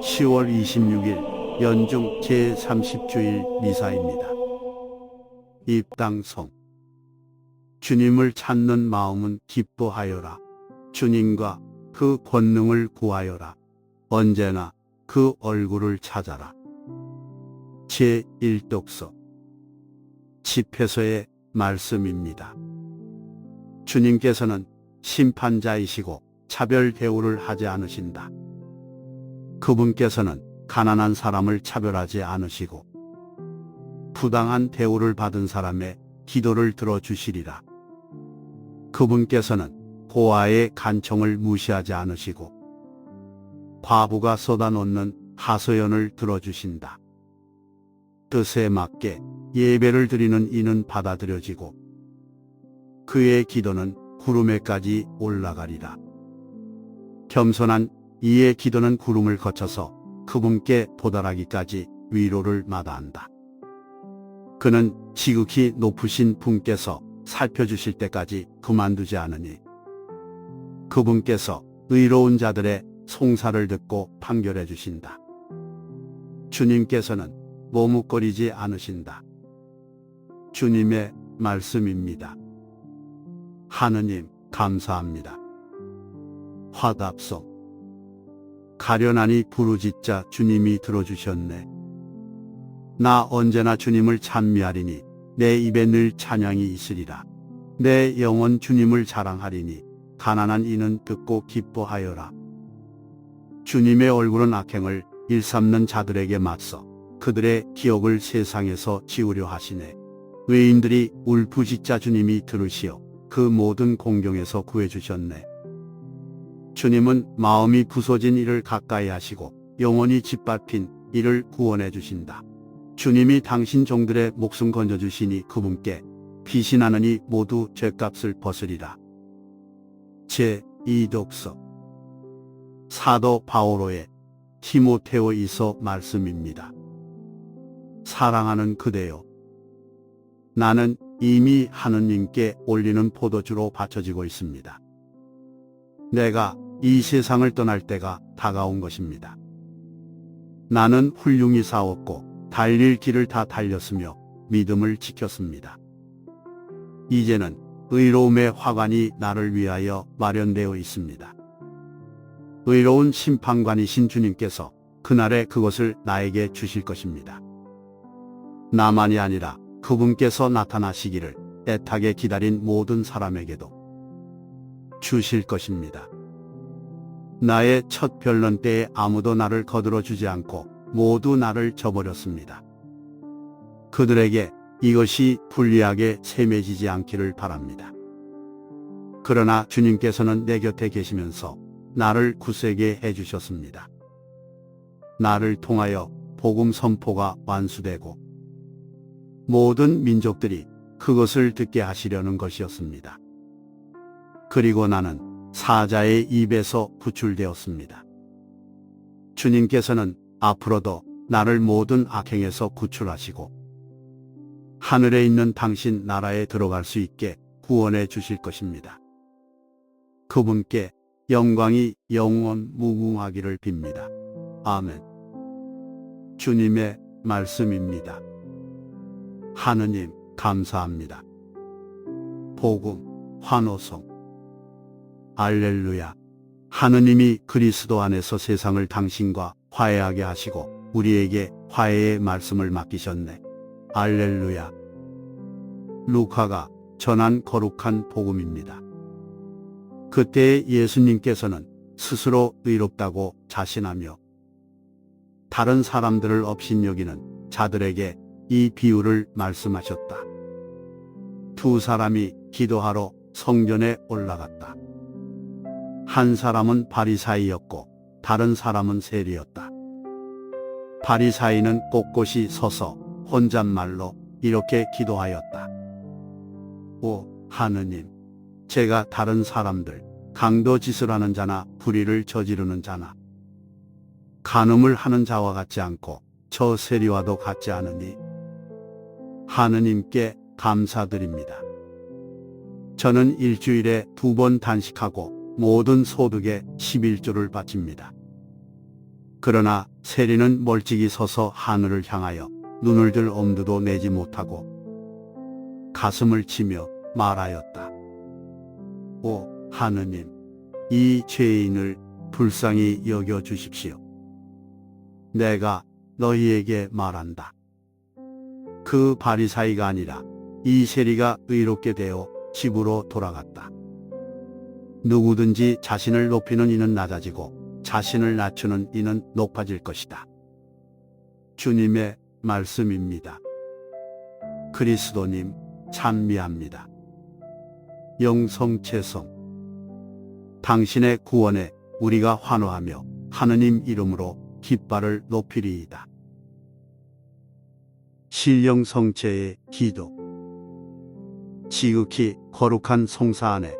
10월 26일 연중 제30주일 미사입니다. 입당성 주님을 찾는 마음은 기뻐하여라. 주님과 그 권능을 구하여라. 언제나 그 얼굴을 찾아라. 제1독서 집회서의 말씀입니다. 주님께서는 심판자이시고 차별 대우를 하지 않으신다. 그분께서는 가난한 사람을 차별하지 않으시고 부당한 대우를 받은 사람의 기도를 들어주시리라. 그분께서는 고아의 간청을 무시하지 않으시고 과부가 쏟아놓는 하소연을 들어주신다. 뜻에 맞게 예배를 드리는 이는 받아들여지고 그의 기도는 구름에까지 올라가리라. 겸손한 이의 기도는 구름을 거쳐서 그분께 도달하기까지 위로를 마다한다. 그는 지극히 높으신 분께서 살펴주실 때까지 그만두지 않으니 그분께서 의로운 자들의 송사를 듣고 판결해 주신다. 주님께서는 머뭇거리지 않으신다. 주님의 말씀입니다. 하느님, 감사합니다. 화답송. 가련하니 부르짖자 주님이 들어주셨네. 나 언제나 주님을 찬미하리니 내 입에 늘 찬양이 있으리라. 내 영혼 주님을 자랑하리니 가난한 이는 듣고 기뻐하여라. 주님의 얼굴은 악행을 일삼는 자들에게 맞서 그들의 기억을 세상에서 지우려 하시네. 의인들이 울부짖자 주님이 들으시어 그 모든 공경에서 구해주셨네. 주님은 마음이 부서진 이를 가까이 하시고 영원히 짓밟힌 이를 구원해 주신다. 주님이 당신 종들의 목숨 건져 주시니 그분께 피신하느니 모두 죄값을 벗으리라. 제 2독서 사도 바오로의 티모테오이서 말씀입니다. 사랑하는 그대여 나는 이미 하느님께 올리는 포도주로 바쳐지고 있습니다. 내가 이 세상을 떠날 때가 다가온 것입니다. 나는 훌륭히 싸웠고 달릴 길을 다 달렸으며 믿음을 지켰습니다. 이제는 의로움의 화관이 나를 위하여 마련되어 있습니다. 의로운 심판관이신 주님께서 그날에 그것을 나에게 주실 것입니다. 나만이 아니라 그분께서 나타나시기를 애타게 기다린 모든 사람에게도 주실 것입니다. 나의 첫 변론 때에 아무도 나를 거들어 주지 않고 모두 나를 저버렸습니다. 그들에게 이것이 불리하게 세매지지 않기를 바랍니다. 그러나 주님께서는 내 곁에 계시면서 나를 굳세게 해주셨습니다. 나를 통하여 복음 선포가 완수되고 모든 민족들이 그것을 듣게 하시려는 것이었습니다. 그리고 나는 사자의 입에서 구출되었습니다. 주님께서는 앞으로도 나를 모든 악행에서 구출하시고 하늘에 있는 당신 나라에 들어갈 수 있게 구원해 주실 것입니다. 그분께 영광이 영원 무궁하기를 빕니다. 아멘. 주님의 말씀입니다. 하느님, 감사합니다. 복음, 환호성. 알렐루야. 하느님이 그리스도 안에서 세상을 당신과 화해하게 하시고 우리에게 화해의 말씀을 맡기셨네. 알렐루야. 루카가 전한 거룩한 복음입니다. 그때 예수님께서는 스스로 의롭다고 자신하며 다른 사람들을 업신여기는 자들에게 이 비유를 말씀하셨다. 두 사람이 기도하러 성전에 올라갔다. 한 사람은 바리사이였고 다른 사람은 세리였다. 바리사이는 꼿꼿이 서서 혼잣말로 이렇게 기도하였다. 오 하느님, 제가 다른 사람들, 강도 짓을 하는 자나 불의를 저지르는 자나 간음을 하는 자와 같지 않고 저 세리와도 같지 않으니 하느님께 감사드립니다. 저는 일주일에 두 번 단식하고 모든 소득의 11조를 바칩니다. 그러나 세리는 멀찍이 서서 하늘을 향하여 눈을 들 엄두도 내지 못하고 가슴을 치며 말하였다. 오 하느님, 이 죄인을 불쌍히 여겨 주십시오. 내가 너희에게 말한다. 그 바리사이가 아니라 이 세리가 의롭게 되어 집으로 돌아갔다. 누구든지 자신을 높이는 이는 낮아지고 자신을 낮추는 이는 높아질 것이다. 주님의 말씀입니다. 그리스도님 찬미합니다. 영성체성 당신의 구원에 우리가 환호하며 하느님 이름으로 깃발을 높이리이다. 신령성체의 기도 지극히 거룩한 성사 안에